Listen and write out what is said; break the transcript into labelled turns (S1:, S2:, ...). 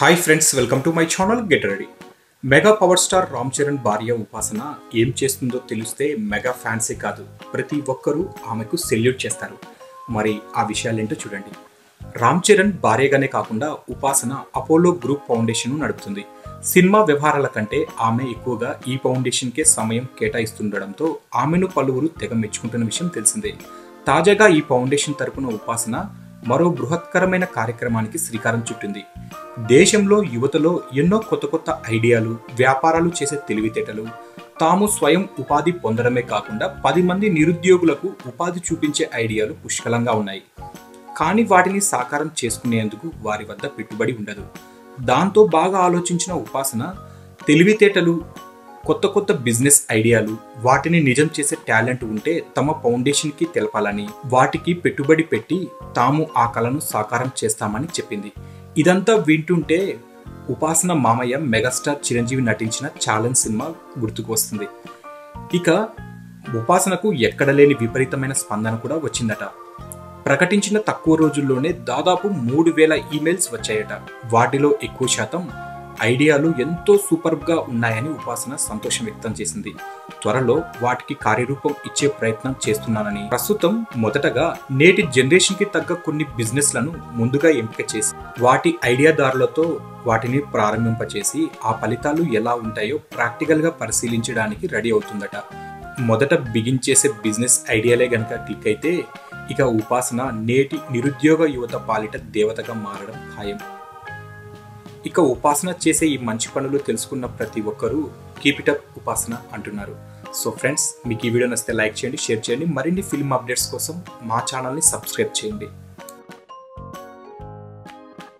S1: Hi friends welcome to my channel get ready mega power star Ram Charan భార్య ఉపాసన ఏం చేస్తుందో తెలిస్తే mega ఫ్యాన్సే కాదు. ప్రతి ఒక్కరూ ఆమెకు సెల్యూట్ చేస్తారు. మరి ఆ విషయాలేంటో చూడండి. రామ్ చరణ్ భార్యగానే కాకుండా ఉపాసన అపోలో గ్రూప్ ఫౌండేషన్ నడుపుతుంది. సినిమా వ్యవహారాల కంటే ఆమె ఎక్కువగా ఈ ఫౌండేషన్కే సమయం కేటాయిస్తుండడంతో ఆమెను పలువురు తెగ మెచ్చుకుంటున్న విషయం తెలిసిందే. తాజాగా ఈ ఫౌండేషన్ తరపున ఉపాసన మరో బృహత్కరమైన కార్యక్రమానికి శ్రీకారం చుట్టింది. దేశంలో యువతలో ఎన్నో కొత్త కొత్త ఐడియాలు వ్యాపారాలు చేసే తెలివితేటలు తాము స్వయం ఉపాధి పొందడమే కాకుండా పది మంది నిరుద్యోగులకు ఉపాధి చూపించే ఐడియాలు పుష్కలంగా ఉన్నాయి. కానీ వాటిని సాకారం చేసుకునేందుకు వారి వద్ద పెట్టుబడి ఉండదు. దాంతో బాగా ఆలోచించిన ఉపాసన తెలివితేటలు కొత్త కొత్త బిజినెస్ ఐడియాలు వాటిని నిజం చేసే టాలెంట్ ఉంటే తమ ఫౌండేషన్కి తెలపాలని వాటికి పెట్టుబడి పెట్టి తాము ఆ కళను సాకారం చేస్తామని చెప్పింది. ఇదంతా వింటుంటే ఉపాసన మామయ్య మెగాస్టార్ చిరంజీవి నటించిన ఛాలెంజ్ సినిమా గుర్తుకు వస్తుంది ఇక ఉపాసనకు ఎక్కడ లేని విపరీతమైన స్పందన కూడా వచ్చిందట. ప్రకటించిన తక్కువ రోజుల్లోనే దాదాపు మూడు వేల ఈమెయిల్స్ వచ్చాయట. వాటిలో ఎక్కువ శాతం ఐడియాలు ఎంతో సూపర్గా ఉన్నాయని ఉపాసన సంతోషం వ్యక్తం చేసింది. త్వరలో వాటికి కార్యరూపం ఇచ్చే ప్రయత్నం చేస్తున్నానని ప్రస్తుతం మొదటగా నేటి జనరేషన్కి తగ్గ కొన్ని బిజినెస్లను ముందుగా ఎంపిక చేసి వాటి ఐడియాదారులతో వాటిని ప్రారంభింపచేసి ఆ ఫలితాలు ఎలా ఉంటాయో ప్రాక్టికల్గా పరిశీలించడానికి రెడీ అవుతుందట. మొదట బిగిన్ చేసే బిజినెస్ ఐడియాలే గనక క్లిక్ అయితే ఇక ఉపాసన నేటి నిరుద్యోగ యువత పాలిట దేవతగా మారడం ఖాయం. ఇక ఉపాసన చేసే ఈ మంచి పనులు తెలుసుకున్న ప్రతి ఒక్కరూ కీప్ ఇట్ అప్ ఉపాసన అంటున్నారు. సో ఫ్రెండ్స్ మీకు ఈ వీడియో నచ్చితే లైక్ చేయండి షేర్ చేయండి. మరిన్ని ఫిల్మ్ అప్డేట్స్ కోసం మా ఛానల్ని సబ్స్క్రైబ్ చేయండి.